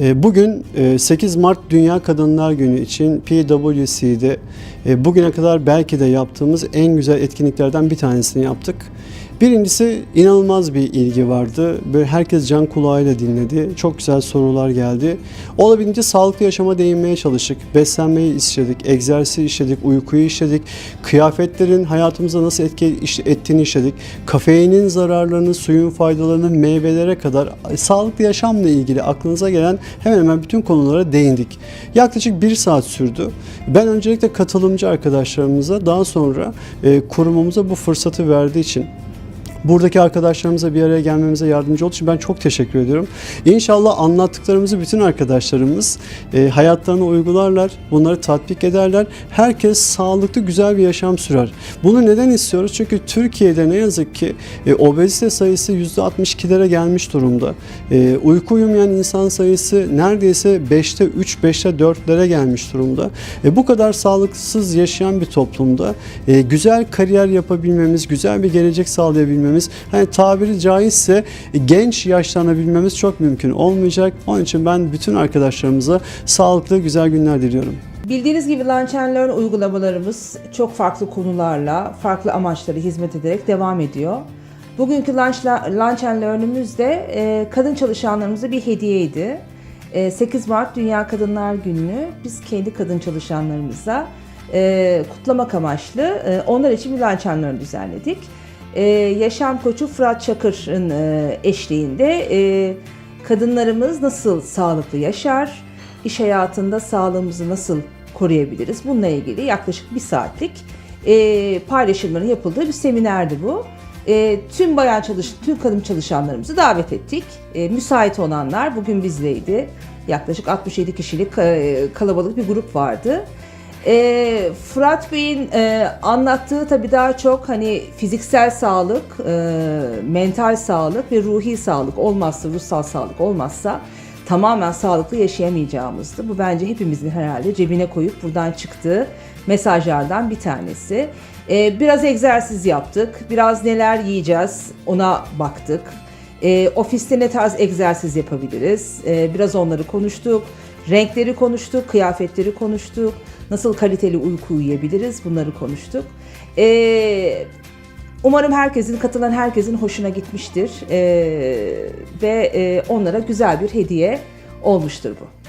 E, Bugün e, 8 Mart Dünya Kadınlar Günü için PwC'de e, bugüne kadar belki de yaptığımız en güzel etkinliklerden bir tanesini yaptık. Birincisi inanılmaz bir ilgi vardı. Böyle herkes can kulağıyla dinledi. Çok güzel sorular geldi. Olabildiğince sağlıklı yaşama değinmeye çalıştık. Beslenmeyi işledik, egzersiz işledik, uykuyu işledik. Kıyafetlerin hayatımıza nasıl etki ettiğini işledik. Kafeinin zararlarını, suyun faydalarını, meyvelere kadar sağlıklı yaşamla ilgili aklınıza gelen hemen hemen bütün konulara değindik. Yaklaşık bir saat sürdü. Ben öncelikle katılımcı arkadaşlarımıza daha sonra e, kurumumuza bu fırsatı verdiği için Buradaki arkadaşlarımıza bir araya gelmemize yardımcı olduğu için ben çok teşekkür ediyorum. İnşallah anlattıklarımızı bütün arkadaşlarımız e, hayatlarına uygularlar, bunları tatbik ederler. Herkes sağlıklı, güzel bir yaşam sürer. Bunu neden istiyoruz? Çünkü Türkiye'de ne yazık ki e, obezite sayısı %62'lere gelmiş durumda. E, uyku uyumayan insan sayısı neredeyse 5'te 3, 5'te 4'lere gelmiş durumda. E, bu kadar sağlıksız yaşayan bir toplumda e, güzel kariyer yapabilmemiz, güzel bir gelecek sağlayabilmemiz, hani tabiri caizse genç yaşlanabilmemiz çok mümkün olmayacak. Onun için ben bütün arkadaşlarımıza sağlıklı, güzel günler diliyorum. Bildiğiniz gibi Lunch and Learn uygulamalarımız çok farklı konularla, farklı amaçlara hizmet ederek devam ediyor. Bugünkü Lunch and Learn'ümüz de e, kadın çalışanlarımıza bir hediyeydi. E, 8 Mart Dünya Kadınlar Günü'nü biz kendi kadın çalışanlarımıza e, kutlamak amaçlı e, onlar için bir Lunch and Learn düzenledik. E, yaşam koçu Fırat Çakır'ın e, eşliğinde e, kadınlarımız nasıl sağlıklı yaşar, iş hayatında sağlığımızı nasıl koruyabiliriz? Bununla ilgili yaklaşık bir saatlik e, paylaşımların yapıldığı bir seminerdi bu. E, tüm bayan çalış, tüm kadın çalışanlarımızı davet ettik. E, müsait olanlar bugün bizdeydi. Yaklaşık 67 kişilik e, kalabalık bir grup vardı. E, Fırat Bey'in e, anlattığı tabii daha çok hani fiziksel sağlık, e, mental sağlık ve ruhi sağlık olmazsa, ruhsal sağlık olmazsa tamamen sağlıklı yaşayamayacağımızdı. Bu bence hepimizin herhalde cebine koyup buradan çıktığı mesajlardan bir tanesi. E, biraz egzersiz yaptık, biraz neler yiyeceğiz ona baktık. E, ofiste ne tarz egzersiz yapabiliriz? E, biraz onları konuştuk. Renkleri konuştuk, kıyafetleri konuştuk. Nasıl kaliteli uyku uyuyabiliriz? Bunları konuştuk. E, umarım herkesin, katılan herkesin hoşuna gitmiştir. E, ve e, onlara güzel bir hediye olmuştur bu.